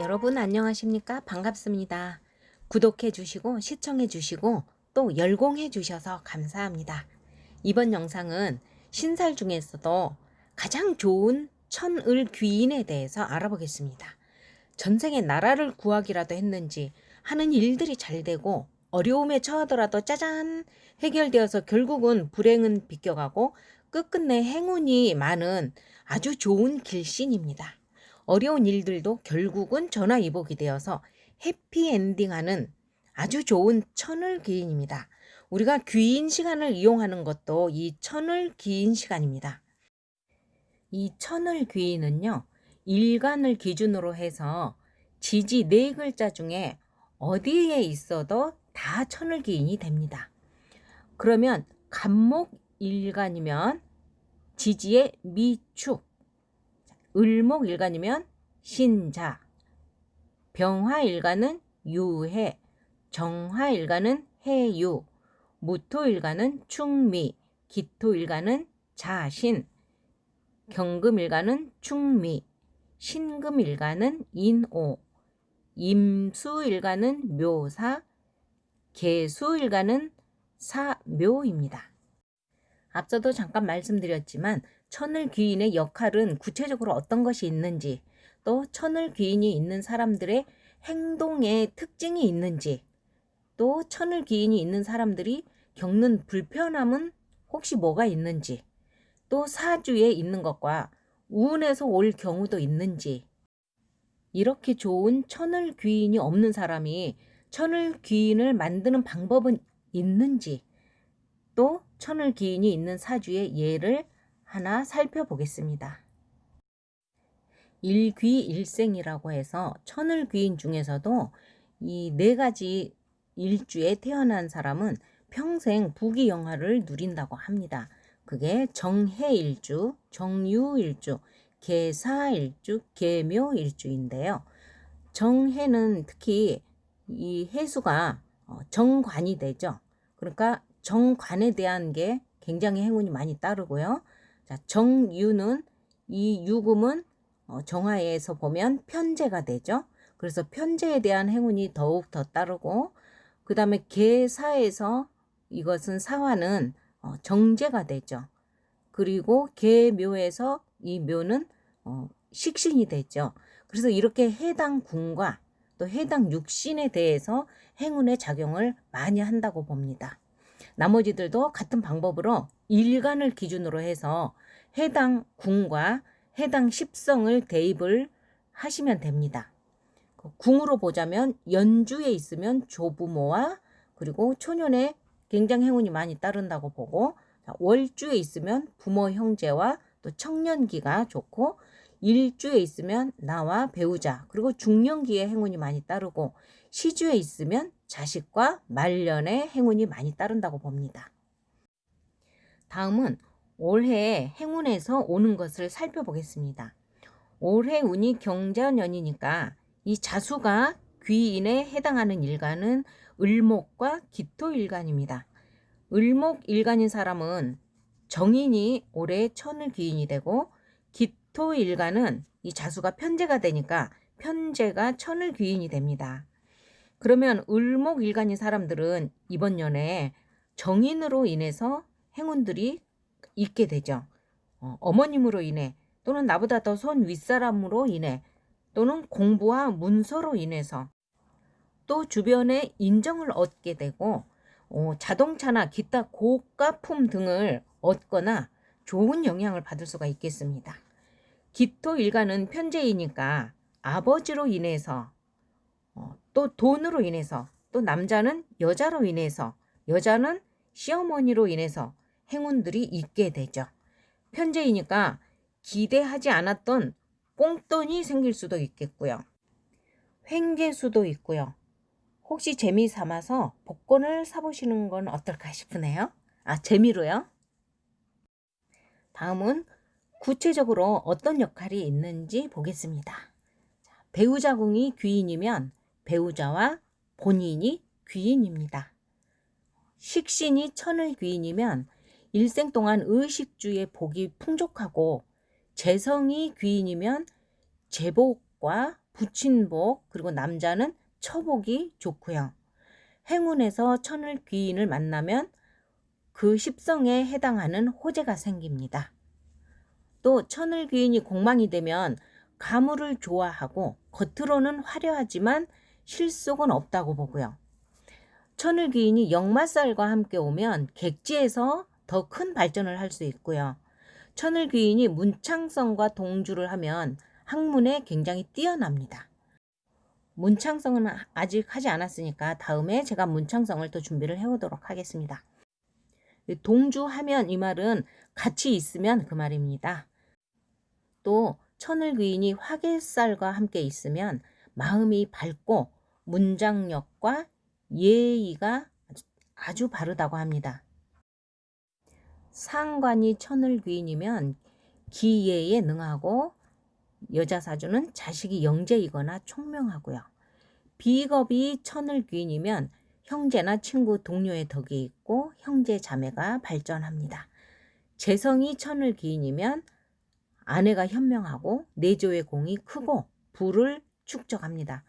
여러분 안녕하십니까? 반갑습니다. 구독해 주시고 시청해 주시고 또 열공해 주셔서 감사합니다. 이번 영상은 신살 중에서도 가장 좋은 천을 귀인에 대해서 알아보겠습니다. 전생에 나라를 구하기라도 했는지 하는 일들이 잘 되고 어려움에 처하더라도 짜잔 해결되어서 결국은 불행은 비껴가고 끝끝내 행운이 많은 아주 좋은 길신입니다. 어려운 일들도 결국은 전화위복이 되어서 해피엔딩하는 아주 좋은 천을 귀인입니다. 우리가 귀인 시간을 이용하는 것도 이 천을 귀인 시간입니다. 이 천을 귀인은요, 일간을 기준으로 해서 지지 네 글자 중에 어디에 있어도 다 천을 귀인이 됩니다. 그러면 간목 일간이면 지지의 미축, 을목 일간이면 신자, 병화 일간은 유해, 정화 일간은 해유, 무토 일간은 충미, 기토 일간은 자신, 경금 일간은 충미, 신금 일간은 인오, 임수 일간은 묘사, 개수 일간은 사묘입니다. 앞서도 잠깐 말씀드렸지만 천을 귀인의 역할은 구체적으로 어떤 것이 있는지 또 천을 귀인이 있는 사람들의 행동의 특징이 있는지 또 천을 귀인이 있는 사람들이 겪는 불편함은 혹시 뭐가 있는지 또 사주에 있는 것과 운에서 올 경우도 있는지. 이렇게 좋은 천을 귀인이 없는 사람이 천을 귀인을 만드는 방법은 있는지 또 천을 귀인이 있는 사주의 예를 하나 살펴보겠습니다. 일귀일생이라고 해서 천을 귀인 중에서도 이 네 가지 일주에 태어난 사람은 평생 부귀영화를 누린다고 합니다. 그게 정해일주, 정유일주, 개사일주, 개묘일주인데요. 정해는 특히 이 해수가 어, 정관이 되죠. 그러니까 정관에 대한 게 굉장히 행운이 많이 따르고요. 자, 정유는 이 유금은 어, 정화에서 보면 편제가 되죠. 그래서 편제에 대한 행운이 더욱 더 따르고 그 다음에 개사에서 이것은 사화는 어, 정제가 되죠. 그리고 개묘에서 이 묘는 어, 식신이 되죠. 그래서 이렇게 해당 궁과 또 해당 육신에 대해서 행운의 작용을 많이 한다고 봅니다. 나머지들도 같은 방법으로 일간을 기준으로 해서 해당 궁과 해당 십성을 대입을 하시면 됩니다. 그 궁으로 보자면 연주에 있으면 조부모와 그리고 초년에 굉장히 행운이 많이 따른다고 보고 월주에 있으면 부모 형제와 또 청년기가 좋고 일주에 있으면 나와 배우자 그리고 중년기에 행운이 많이 따르고 시주에 있으면 자식과 말년에 행운이 많이 따른다고 봅니다. 다음은 올해 행운에서 오는 것을 살펴보겠습니다. 올해 운이 경자년이니까 이 자수가 귀인에 해당하는 일간은 을목과 기토일간입니다. 을목일간인 사람은 정인이 올해 천을 귀인이 되고 기토일간은 이 자수가 편제가 되니까 편제가 천을 귀인이 됩니다. 그러면 을목일간인 사람들은 이번 년에 정인으로 인해서 행운들이 있게 되죠. 어, 머님으로 인해 또는 나보다 더손 윗사람으로 인해 또는 공부와 문서로 인해서 또 주변의 인정을 얻게 되고 어, 자동차나 기타 고가품 등을 얻거나 좋은 영향을 받을 수가 있겠습니다. 기토 일가는 편제이니까 아버지로 인해서 어, 또 돈으로 인해서 또 남자는 여자로 인해서 여자는 시어머니로 인해서 행운들이 있게 되죠. 편제이니까 기대하지 않았던 꽁돈이 생길 수도 있겠고요. 횡재수도 있고요. 혹시 재미 삼아서 복권을 사보시는 건 어떨까 싶으네요. 아, 재미로요. 다음은 구체적으로 어떤 역할이 있는지 보겠습니다. 배우자 궁이 귀인이면 배우자와 본인이 귀인입니다. 식신이 천을 귀인이면 일생 동안 의식주의 복이 풍족하고 재성이 귀인이면 제복과 부친복 그리고 남자는 처복이 좋고요. 행운에서 천을 귀인을 만나면 그 십성에 해당하는 호재가 생깁니다. 또 천을 귀인이 공망이 되면 가물을 좋아하고 겉으로는 화려하지만 실속은 없다고 보고요. 천을 귀인이 역마살과 함께 오면 객지에서 더 큰 발전을 할 수 있고요. 천을 귀인이 문창성과 동주를 하면 학문에 굉장히 뛰어납니다. 문창성은 아직 하지 않았으니까 다음에 제가 문창성을 또 준비를 해오도록 하겠습니다. 동주하면 이 말은 같이 있으면 그 말입니다. 또 천을 귀인이 화개살과 함께 있으면 마음이 밝고 문장력과 예의가 아주 바르다고 합니다. 상관이 천을 귀인이면 기예에 능하고 여자 사주는 자식이 영재이거나 총명하고요. 비겁이 천을 귀인이면 형제나 친구 동료의 덕이 있고 형제 자매가 발전합니다. 재성이 천을 귀인이면 아내가 현명하고 내조의 공이 크고 부를 축적합니다.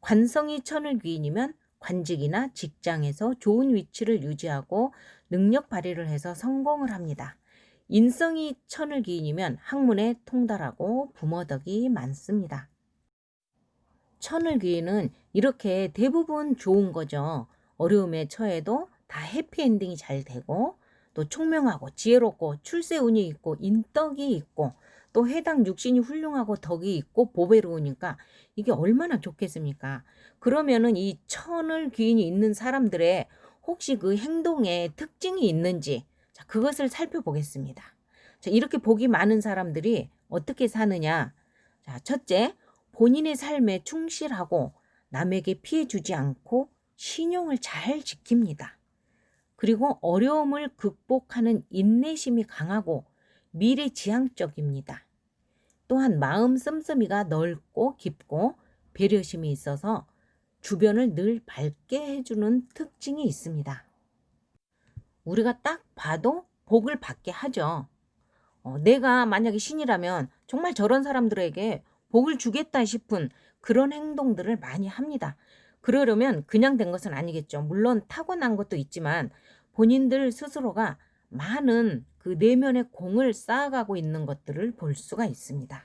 관성이 천을 귀인이면 관직이나 직장에서 좋은 위치를 유지하고 능력 발휘를 해서 성공을 합니다. 인성이 천을 기인이면 학문에 통달하고 부모덕이 많습니다. 천을 기인은 이렇게 대부분 좋은 거죠. 어려움에 처해도 다 해피엔딩이 잘 되고 또 총명하고 지혜롭고 출세 운이 있고 인덕이 있고 또 해당 육신이 훌륭하고 덕이 있고 보배로우니까 이게 얼마나 좋겠습니까? 그러면은 이 천을 귀인이 있는 사람들의 혹시 그 행동에 특징이 있는지 자, 그것을 살펴보겠습니다. 자, 이렇게 복이 많은 사람들이 어떻게 사느냐? 자, 첫째, 본인의 삶에 충실하고 남에게 피해 주지 않고 신용을 잘 지킵니다. 그리고 어려움을 극복하는 인내심이 강하고 미래지향적입니다. 또한 마음 씀씀이가 넓고 깊고 배려심이 있어서 주변을 늘 밝게 해주는 특징이 있습니다. 우리가 딱 봐도 복을 받게 하죠. 어, 내가 만약에 신이라면 정말 저런 사람들에게 복을 주겠다 싶은 그런 행동들을 많이 합니다. 그러려면 그냥 된 것은 아니겠죠. 물론 타고난 것도 있지만 본인들 스스로가 많은 그 내면의 공을 쌓아가고 있는 것들을 볼 수가 있습니다.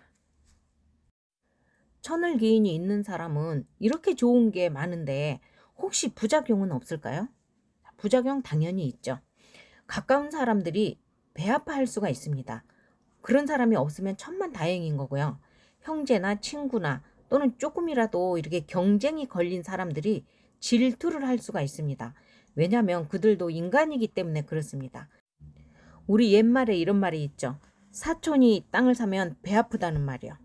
천을 기인이 있는 사람은 이렇게 좋은 게 많은데 혹시 부작용은 없을까요? 부작용 당연히 있죠. 가까운 사람들이 배 아파할 수가 있습니다. 그런 사람이 없으면 천만 다행인 거고요. 형제나 친구나 또는 조금이라도 이렇게 경쟁이 걸린 사람들이 질투를 할 수가 있습니다. 왜냐하면 그들도 인간이기 때문에 그렇습니다. 우리 옛말에 이런 말이 있죠. 사촌이 땅을 사면 배 아프다는 말이요.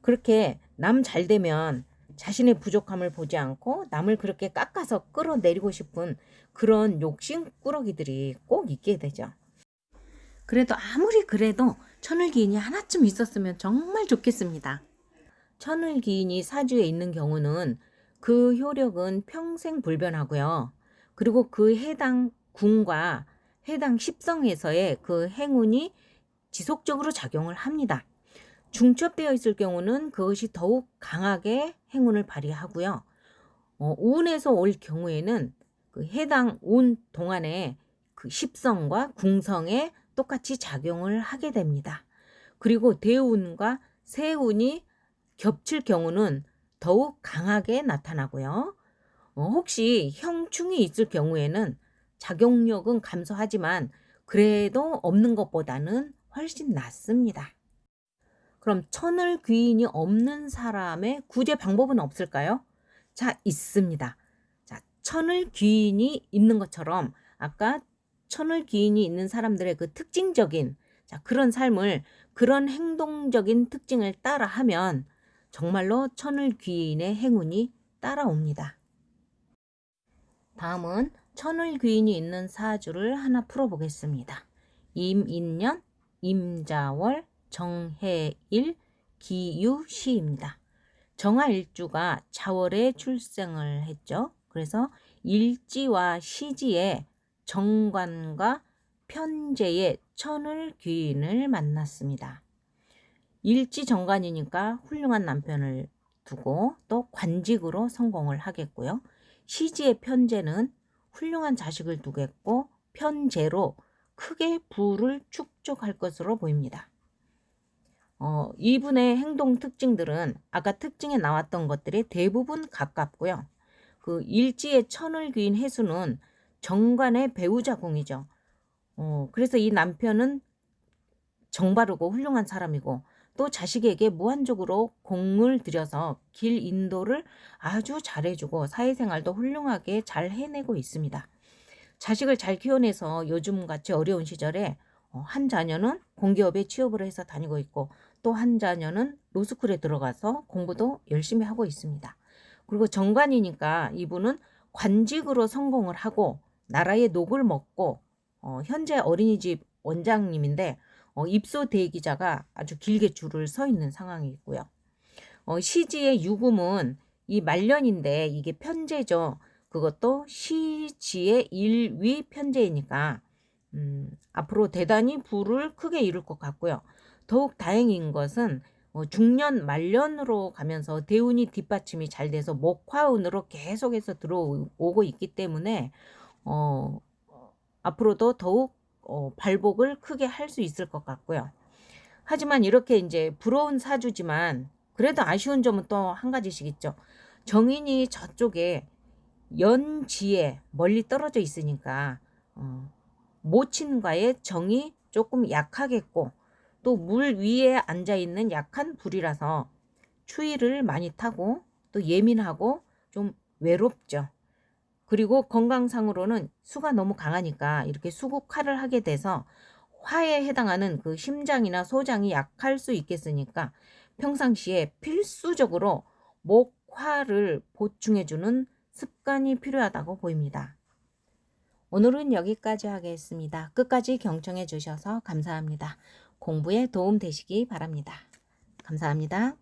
그렇게 남 잘 되면 자신의 부족함을 보지 않고 남을 그렇게 깎아서 끌어내리고 싶은 그런 욕심 꾸러기들이 꼭 있게 되죠. 그래도 아무리 그래도 천을기인이 하나쯤 있었으면 정말 좋겠습니다. 천을기인이 사주에 있는 경우는 그 효력은 평생 불변하고요. 그리고 그 해당 궁과 해당 십성에서의 그 행운이 지속적으로 작용을 합니다. 중첩되어 있을 경우는 그것이 더욱 강하게 행운을 발휘하고요. 어, 운에서 올 경우에는 그 해당 운 동안에 그 십성과 궁성에 똑같이 작용을 하게 됩니다. 그리고 대운과 세운이 겹칠 경우는 더욱 강하게 나타나고요. 어, 혹시 형충이 있을 경우에는 작용력은 감소하지만 그래도 없는 것보다는 훨씬 낫습니다. 그럼 천을 귀인이 없는 사람의 구제 방법은 없을까요? 자, 있습니다. 자, 천을 귀인이 있는 것처럼 아까 천을 귀인이 있는 사람들의 그 특징적인 자, 그런 삶을 그런 행동적인 특징을 따라 하면 정말로 천을 귀인의 행운이 따라옵니다. 다음은 천을 귀인이 있는 사주를 하나 풀어보겠습니다. 임인년, 임자월, 정해일, 기유시입니다. 정화일주가 자월에 출생을 했죠. 그래서 일지와 시지에 정관과 편제의 천을 귀인을 만났습니다. 일지 정관이니까 훌륭한 남편을 두고 또 관직으로 성공을 하겠고요. 시지의 편제는 훌륭한 자식을 두겠고 편제로 크게 부를 축적할 것으로 보입니다. 어, 이분의 행동 특징들은 아까 특징에 나왔던 것들이 대부분 가깝고요. 그 일지의 천을 귀인 해수는 정관의 배우자궁이죠. 어, 그래서 이 남편은 정바르고 훌륭한 사람이고 또 자식에게 무한적으로 공을 들여서 길 인도를 아주 잘해주고 사회생활도 훌륭하게 잘 해내고 있습니다. 자식을 잘 키워내서 요즘같이 어려운 시절에 어, 한 자녀는 공기업에 취업을 해서 다니고 있고 또 한 자녀는 로스쿨에 들어가서 공부도 열심히 하고 있습니다. 그리고 정관이니까 이분은 관직으로 성공을 하고 나라의 녹을 먹고 어, 현재 어린이집 원장님인데 어, 입소 대기자가 아주 길게 줄을 서 있는 상황이 있고요. 어, 시지의 유금은 이 말년인데 이게 편제죠. 그것도 시지의 일위 편제이니까 음, 앞으로 대단히 부를 크게 이룰 것 같고요. 더욱 다행인 것은 어, 중년 말년으로 가면서 대운이 뒷받침이 잘 돼서 목화운으로 계속해서 들어오고 있기 때문에 어, 앞으로도 더욱 어, 발복을 크게 할 수 있을 것 같고요. 하지만 이렇게 이제 부러운 사주지만 그래도 아쉬운 점은 또 한 가지씩 있죠. 정인이 저쪽에 연지에 멀리 떨어져 있으니까 어, 모친과의 정이 조금 약하겠고 또 물 위에 앉아 있는 약한 불이라서 추위를 많이 타고 또 예민하고 좀 외롭죠. 그리고 건강상으로는 수가 너무 강하니까 이렇게 수국화를 하게 돼서 화에 해당하는 그 심장이나 소장이 약할 수 있겠으니까 평상시에 필수적으로 목화를 보충해주는 습관이 필요하다고 보입니다. 오늘은 여기까지 하겠습니다. 끝까지 경청해 주셔서 감사합니다. 공부에 도움 되시기 바랍니다. 감사합니다.